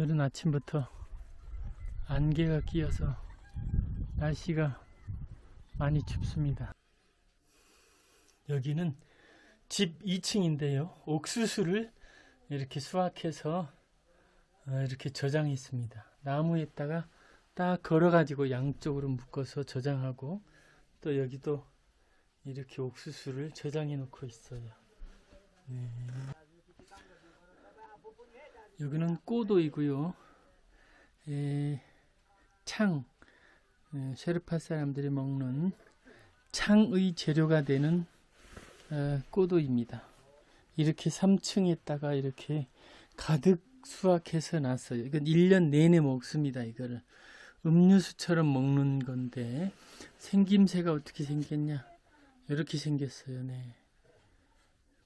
오늘은 아침부터 안개가 끼어서 날씨가 많이 춥습니다. 여기는 집 2층인데요. 옥수수를 이렇게 수확해서 어, 이렇게 저장했습니다. 나무에다가 딱 걸어가지고 양쪽으로 묶어서 저장하고 또 여기도 이렇게 옥수수를 저장해 놓고 있어요. 네. 여기는 꼬도이고요. 에, 창, 에, 쉐르파 사람들이 먹는 창의 재료가 되는 어, 꼬도입니다. 이렇게 3층에다가 이렇게 가득 수확해서 놨어요. 이건 1년 내내 먹습니다. 이거를 음료수처럼 먹는 건데 생김새가 어떻게 생겼냐? 이렇게 생겼어요. 네.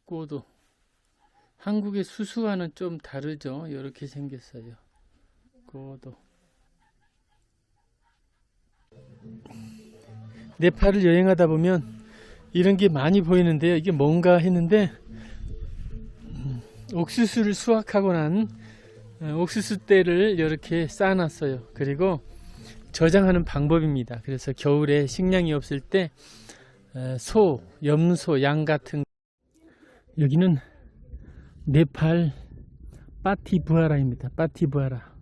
꼬도. 한국의 수수와는 좀 다르죠. 이렇게 생겼어요. 꼬도. 네팔을 여행하다 보면 이런 게 많이 보이는데요. 이게 뭔가 했는데 음, 옥수수를 수확하고 난 어, 옥수수 떼를 이렇게 쌓아놨어요. 그리고 저장하는 방법입니다. 그래서 겨울에 식량이 없을 때 어, 소, 염소, 양 같은 여기는 네팔 파티부하라입니다. 파티부하라.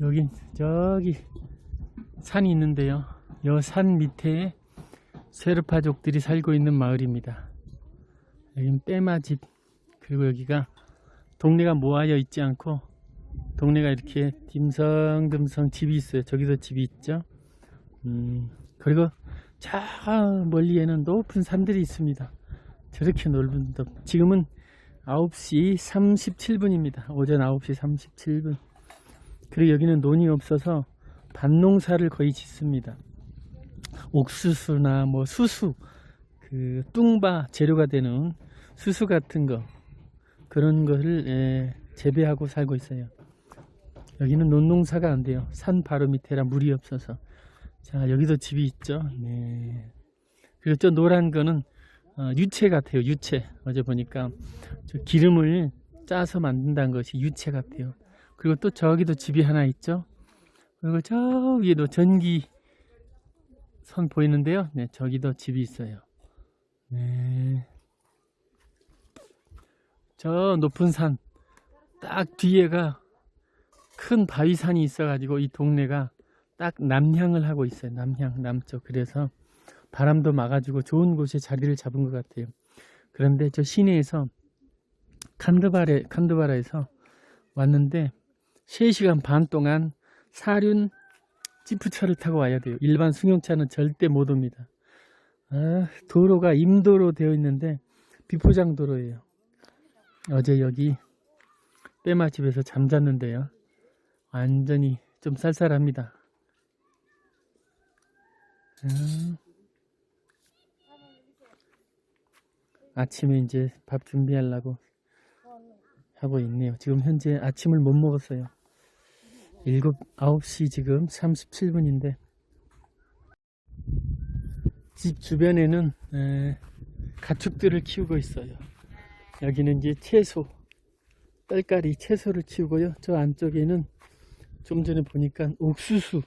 여긴 저기 산이 있는데요. 여 산 밑에 세르파족들이 살고 있는 마을입니다. 여긴 빼마집 그리고 여기가 동네가 모아져 있지 않고 동네가 이렇게 dim성dim성 집이 있어요. 저기도 집이 있죠. 음, 그리고 저 멀리에는 높은 산들이 있습니다. 저렇게 넓은 데 지금은 9시 37분입니다. 오전 9시 37분. 그리고 여기는 논이 없어서 밭농사를 거의 짓습니다. 옥수수나 뭐 수수, 그 뚱바 재료가 되는 수수 같은 거 그런 거를 예, 재배하고 살고 있어요. 여기는 논농사가 안 돼요. 산 바로 밑에라 물이 없어서. 자 여기도 집이 있죠. 네. 그리고 저 노란 거는 어, 유채 같아요. 유채. 어제 보니까 저 기름을 짜서 만든다는 것이 유채 같아요. 그리고 또 저기도 집이 하나 있죠. 그리고 저 위에도 전기 선 보이는데요. 네, 저기도 집이 있어요. 네. 저 높은 산, 딱 뒤에가 큰 바위산이 있어가지고 이 동네가 딱 남향을 하고 있어요. 남향, 남쪽. 그래서 바람도 막아주고 좋은 곳에 자리를 잡은 것 같아요. 그런데 저 시내에서 칸드바레, 칸드바라에서 왔는데 3시간 반 동안 사륜 지프차를 타고 와야 돼요. 일반 승용차는 절대 못 옵니다. 아, 도로가 임도로 되어 있는데 비포장 도로예요. 어제 여기 빼마집에서 잠잤는데요. 완전히 좀 쌀쌀합니다. 음. 아침에 이제 밥 준비하려고 하고 있네요. 지금 현재 아침을 못 먹었어요. 7, 9시 지금 37분인데 집 주변에는 에, 가축들을 키우고 있어요. 여기는 이제 채소, 떨가리 채소를 키우고요. 저 안쪽에는 좀 전에 보니까 옥수수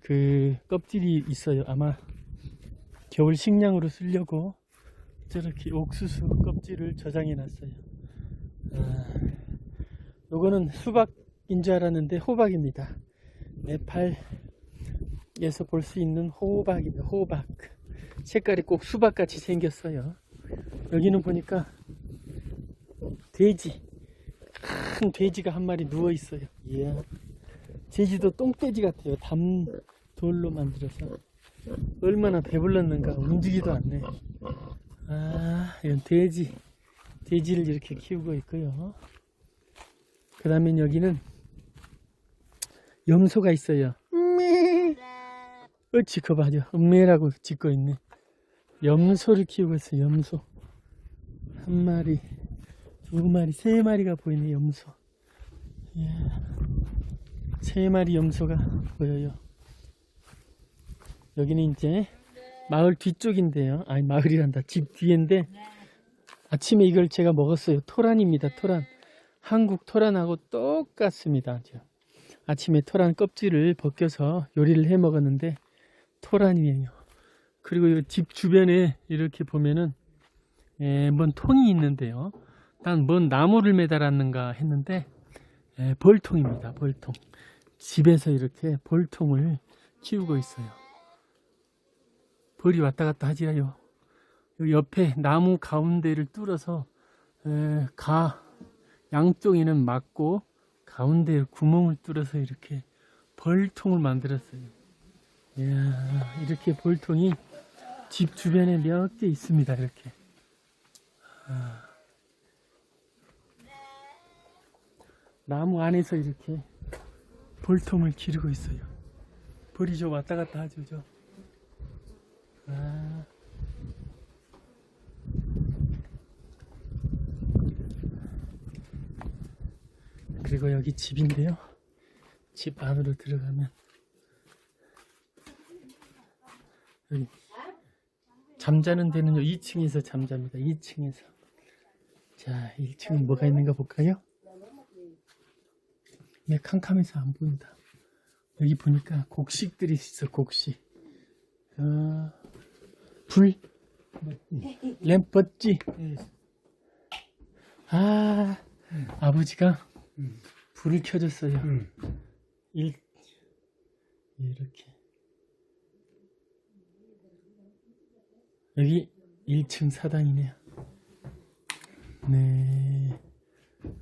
그 껍질이 있어요. 아마 겨울 식량으로 쓰려고 저렇게 옥수수 껍질을 저장해 놨어요. 아, 요거는 수박인 줄 알았는데 호박입니다. 네팔에서 볼 수 있는 호박입니다. 호박. 색깔이 꼭 수박같이 생겼어요. 여기는 보니까 돼지. 큰 돼지가 한 마리 누워 있어요. 이야. 제주도 똥돼지 같아요. 담 돌로 만들어서. 얼마나 배불렀는가. 움직이도 않네. 아, 이건 돼지. 돼지를 이렇게 키우고 있고요. 그 다음에 여기는 염소가 있어요. 어찌 그 봐요. 음매라고 짓고 있네. 염소를 키우고 있어요. 염소. 한 마리, 두 마리, 세 마리가 보이네. 염소. 이야, 세 마리 염소가 보여요. 여기는 이제 마을 뒤쪽인데요. 아니 마을이란다. 집 뒤인데 아침에 이걸 제가 먹었어요. 토란입니다. 토란. 한국 토란하고 똑같습니다. 아침에 토란 껍질을 벗겨서 요리를 해 먹었는데 토란이에요. 그리고 이 집 주변에 이렇게 보면은 에, 뭔 통이 있는데요. 난 뭔 나무를 매달았는가 했는데 에, 벌통입니다. 벌통. 집에서 이렇게 벌통을 키우고 있어요. 벌이 왔다 갔다 하지요. 요 옆에 나무 가운데를 뚫어서 에, 가 양쪽에는 막고 가운데 구멍을 뚫어서 이렇게 벌통을 만들었어요. 이야, 이렇게 벌통이 집 주변에 몇 개 있습니다. 이렇게. 아. 나무 안에서 이렇게 벌통을 기르고 있어요. 벌이 저 왔다 갔다 하죠, 저. 아. 그리고 여기 집인데요. 집 안으로 들어가면 여기 잠자는 데는요 2층에서 잠잡니다. 2층에서 자 1층은 뭐가 있는가 볼까요? 네 캄캄해서 안 보인다. 여기 보니까 곡식들이 있어 곡식. 어, 불 램퍼지. 아 아버지가 불을 켜줬어요. 일, 이렇게. 여기 1층 사당이네요. 네.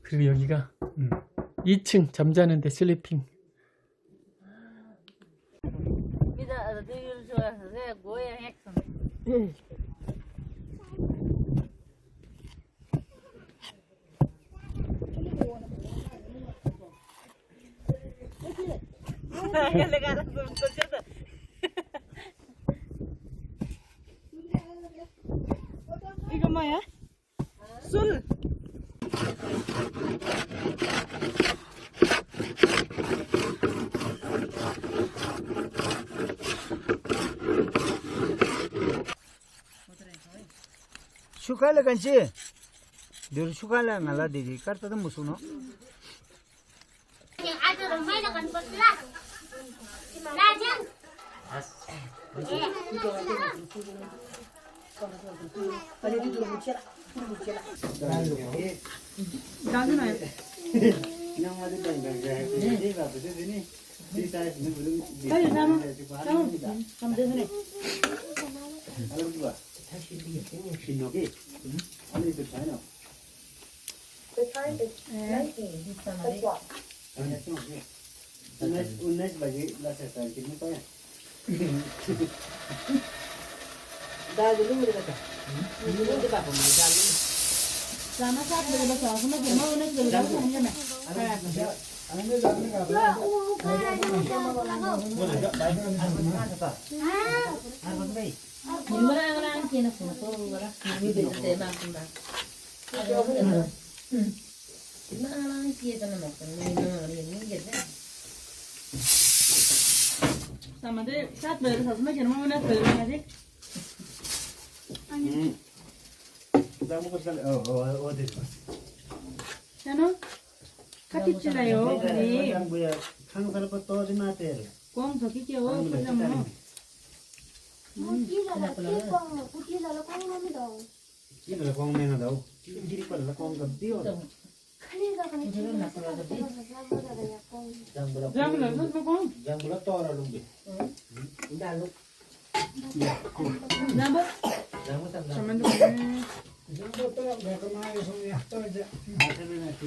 그리고 여기가 2층 잠자는데 슬리핑. 嗯。哈哈，你厉害。Sukaila kanchi. Dir sukaila ngala diri, kar tadam musuno. Yang ada rumah dengan Kalau 이라. 나장. 나잖아요. nang adu dang dang ga ni ga bu de ni di ta ni bu ni 빨리 나무. ala 나무. 가면 되네. bu ba ta shi di nimbarang kina suna to wala hindi din sa ibang kumbang nimbarang kina sa naman kung may mga ngayon yung ganda sama de saat böyle sazma canım ama nasıl böyle hadi Zaten bu kadar o o o değil. Canım kaçıcı da yok. Ben bu ya kan tarafı doğru ne atar? Kom sokuyor o. lakong mena daw. Hindi pa lakong gabi o. Jang bulat lakong. Jang bulat tora lumbi. Dalok. Nabot. Nabot ang dalok. Saman doon. Jangan lupa, gak ke mana, sungguh ya, tuh aja. Ada nanti,